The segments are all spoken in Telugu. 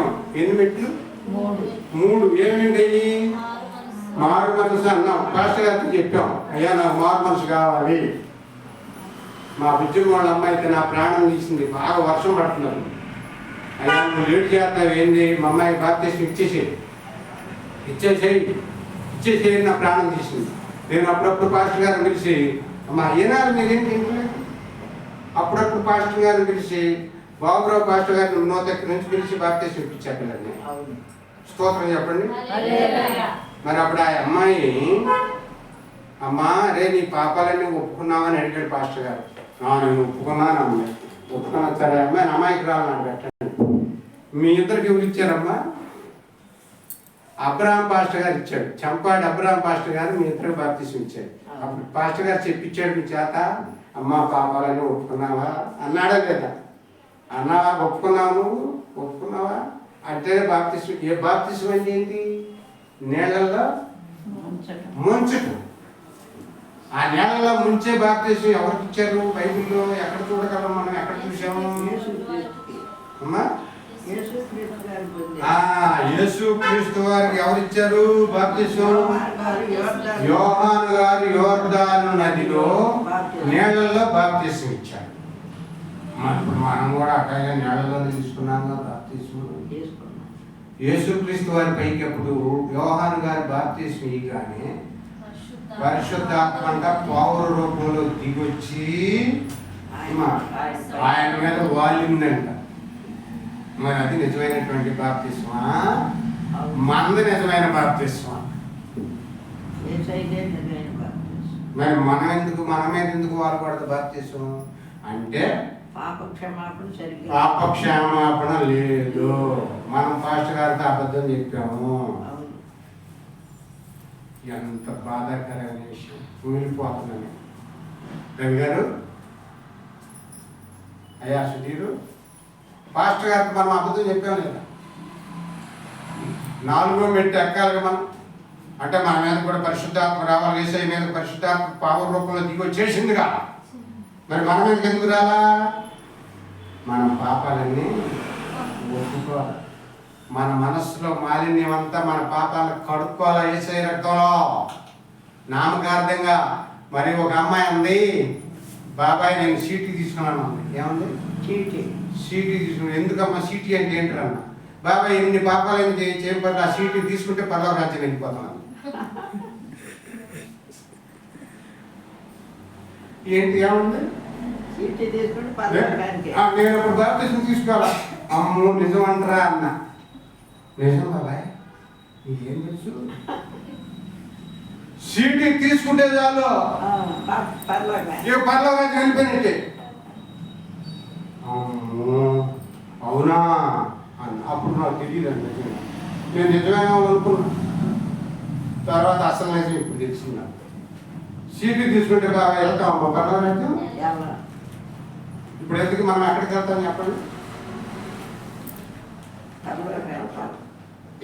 ఎక్కాం ఎన్ని మెట్లు? మూడు. మూడు ఏమేంటి మారు మనసు అన్నాం. పాస్టర్ గారికి చెప్పాం. అయ్యా నాకు మారు మనసు కావాలి. మా బుజ్జి వాళ్ళ అమ్మాయి అయితే నా ప్రాణం తీసింది. బాగా వర్షం పడుతున్నారు. అయ్యా నువ్వు లేట్ చేస్తావు ఏంది? మా అమ్మాయి భారతదేశం ఇచ్చేసేయి. ఇచ్చేసేయి. ఇచ్చేసేయి నా ప్రాణం తీసింది. నేను అప్పుడప్పుడు పాస్టర్ గారిని పిలిచి అమ్మా ఏనాడు మీరేం చేయలేదు అప్పుడప్పుడు పాస్టర్ గారిని పిలిచి బాబురావు పాస్టర్ గారిని నూత నుంచి పిలిచి బాప్తీసం ఇప్పించారు పిల్లల్ని స్తోత్రం చెప్పండి. హల్లెలూయా. మరి అప్పుడు ఆ అమ్మాయి అమ్మా రే నీ పాపాలన్నీ ఒప్పుకున్నావని అడిగాడు పాస్టర్ గారు. "ఆ, నేను ఒప్పుకున్నాను అమ్మాయి. ఒప్పుకున్నా సరే అమ్మాయి అమ్మాయికి రావాలని పెట్టండి. మీ ఇద్దరికి ఎవరు ఇచ్చారమ్మా? అబ్రహాం పాస్టర్ గారు ఇచ్చాడు. చంపాడు అబ్రహాం పాస్టర్ గారు మీ ఇద్దరికి బాప్తీసం ఇచ్చాడు. అప్పుడు పాస్టర్ గారు చెప్పించాడు మీ చేత అమ్మా పాపాలన్నీ ఒప్పుకున్నావా? అన్నాడా లేదా అన్నావా ఒప్పుకున్నావు నువ్వు? ఒప్పుకున్నావా? అంటే బాప్తీసం ఏ బాప్తీసం అంటే ఏంటి నీళ్ళల్లో. ముంచటం. ఆ నేలలో ముంచే బాప్తీసం ఎవరికి ఇచ్చారు? బైబిల్లో ఎక్కడ చూడగలం మనం? ఎక్కడ చూసాము. అమ్మా? యేసు క్రీస్తు వారికి ఎవరు ఇచ్చారు బాప్తీసం యోహాను గారు. యోర్దాను. నదిలో నీళ్ళల్లో బాప్తీసం ఇచ్చారు. ఇప్పుడు మనం కూడా అట్లాగే నీళ్ళలో తీసుకున్నాం కదా. యేసుక్రీస్తు వారి పైకి అప్పుడు యోహాను గారి బాప్తీసం ఇయ్యగానే పరిశుద్ధాత్మ అంట పౌర రూపంలో దిగొచ్చి ఆయన మీద వాలిందంట మరి అది నిజమైనటువంటి బాప్తిస్మా. మనది నిజమైన బాప్తిస్మా. మరి మనం ఎందుకు మన మీద ఎందుకు వాడకూడదు బాప్తిస్మం అంటే పాపక్షేమాపణ లేదు. మనం పాస్టర్ గారితో అబద్ధం చెప్పాము. ఎంత బాధాకరమైన విషయం. కూలిపోతున్నాను. రవి గారు? అయ్యా సుధీరు? పాస్టర్ గారికి మనం అబద్ధం చెప్పాం లేదా? నాలుగో మెట్టు ఎక్కాలిగా మనం. అంటే మన మీద కూడా పరిశుద్ధాత్మ రావాలి. వేసే మీద పరిశుద్ధాత్మ పావ రూపంలో దిగి వచ్చేసిందిగా. మరి మన ఎందుకు రాలా? మన పాపాలన్నీ ఒప్పుకోవాలి. మన మనస్సులో మాలిన్యం అంతా మన పాపాలను కడుక్కోవాలా ఏసై రక్తంలో? నామకార్థంగా మరి ఒక అమ్మాయి ఉంది. బాబాయ్ నేను సీటీ తీసుకున్నాను ఏముంది? చీటీ సీటీ తీసుకున్నాను. ఎందుకమ్మా సీటీ అంటే ఏంటన్నా బాబాయ్ ఇన్ని పాపాలు ఏం పర్లేదు ఆ సీటీ తీసుకుంటే పర్లో రాజ్యం వెళ్ళిపోతున్నాను ఏంటి ఏముంది? నేను ఇప్పుడు బాప్తిజం తీసుకోవాలా? అమ్మో నిజం అంటారా అన్న. నిజం బాబాయ్ నీకేం తెలుసు? సీటీ తీసుకుంటే చాలు. పర్లోగా. చనిపోయినట్టే. అవునా? అన్న అప్పుడు నాకు తెలియదు అండి నేను నిజమేనా అనుకున్నా. తర్వాత అసలు నిజం ఇప్పుడు తెలిసింది నాకు. సీటీ తీసుకుంటే బాగా వెళ్తాం ఎలా ఇప్పుడు ఎందుకు మనం ఎక్కడికి వెళ్తాం చెప్పండి?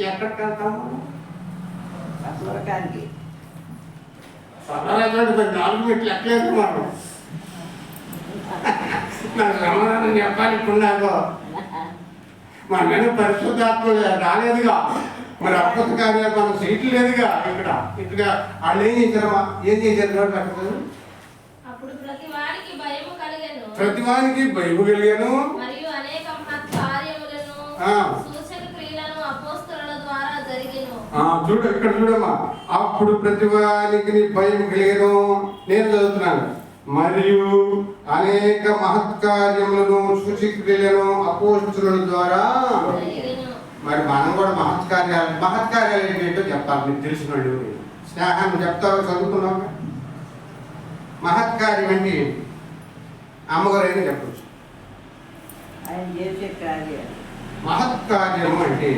ఎక్కడికి వెళ్తాం మనం పర్లోకానికి సరళాచారి మరి నాలుగు మెట్లు ఎక్కలేదు మనం. నాకు సమాధానం చెప్పాలి ఇప్పుడు నాకు. మన మీద పరిశుద్ధాత్మ రాలేదుగా. మరి అద్భుత కార్యాలు మన సీట్లు లేదుగా ఇక్కడ? ఇక్కడ వాళ్ళు ఏం చేశారమ్మా ఏం చేశారు ప్రతి వారికి భయము కలిగెను. చూడు ఇక్కడ చూడమ్మా. అప్పుడు ప్రతి వానికి నీ భయం కలిగను. నేను చదువుతున్నాను. మరియు అనేక మహత్కార్యములను సూచక్రియలను అపోస్తుల ద్వారా మరి మనం కూడా మహత్కార్యాలు మహత్కార్యాలు ఏంటో చెప్పాలి మీకు తెలిసిన వాళ్ళు స్నేహాన్ని చెప్తావు? చదువుకున్నావు? మహత్కార్యం అంటే ఏంటి? అమ్మగారు అయినా చెప్పచ్చు. కార్యాలు. మహత్కార్యము అంటే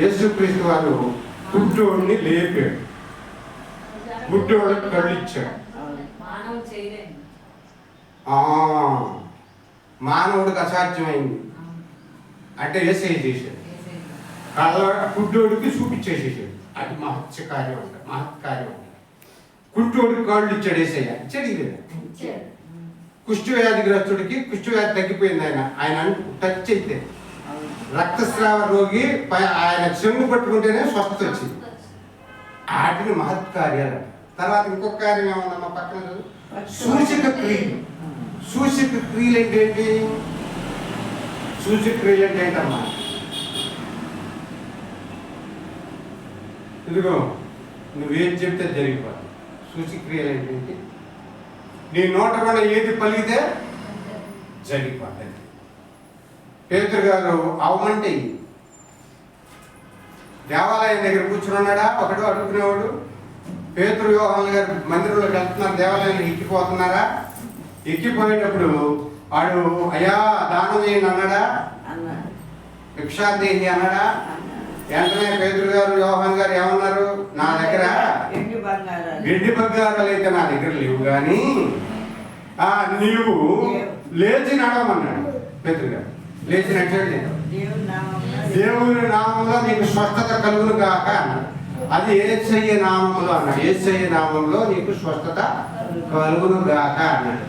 యేసుక్రీస్తు వారు గుడ్డోడిని లేపాడు. గుడ్డోడికి కళ్ళు ఇచ్చాడు. మానవుడికి అసాధ్యమైంది. అంటే ఏసై చేశాడు. గుడ్డోడికి చూపించేసేసాడు. అది మహత్య కార్యం అంట మహత్కార్యం అంట కుంటోడికి కాళ్ళు ఇచ్చాడు ఏసయ్య ఇచ్చాడు. ఇది ఇచ్చాడు కుష్టి వ్యాధిగ్రస్తుడికి కుష్టి వ్యాధి తగ్గిపోయింది ఆయన. ఆయన టచ్ అయితే. రక్తస్రావ రోగి ఆయన చెంగు పట్టుకుంటేనే స్వస్థత వచ్చింది వాటిని మహత్ కార్యాలు తర్వాత ఇంకొక కార్యం ఏమన్నా మా పక్కన. సూచక క్రియలు. సూచక క్రియలు ఏంటి? సూచక క్రియలు అంటే ఏంటమ్మా? ఇదిగో నువ్వేం చెప్తే జరిగిపోతుంది సూచక క్రియలు అంటే ఏంటి? నీ నోట కూడా ఏది పలిగితే జరిగిపోతుంది పేతురు గారు అవమంటే. దేవాలయం దగ్గర కూర్చుని ఉన్నాడా? ఒకడు అడుగుకునేవాడు పేతురు యోహాన్ గారు మందిరంలోకి వెళ్తున్నారు. దేవాలయంలో ఎక్కిపోతున్నారా? ఎక్కిపోయేటప్పుడు వాడు అయ్యా దానం చేయండి అన్నాడా. భిక్షాదేహి అన్నాడు. వెంటనే పేతురు గారు యోహాన్ గారు ఏమన్నారు? నా దగ్గర గడ్డి బంగారాలు. అయితే నా దగ్గర లేవు కానీ ఆ, నీవు లేచి నడవమన్నాడు పేతురు గారు. లేచి నడిచాడు దేవుని నామంలో. నీకు స్వస్థత కలుగును అన్నాడు. అది ఏసయ్య నామంలో అన్నాడు. ఏసయ్య నామంలో నీకు స్వస్థత కలుగును గాక అన్నాడు.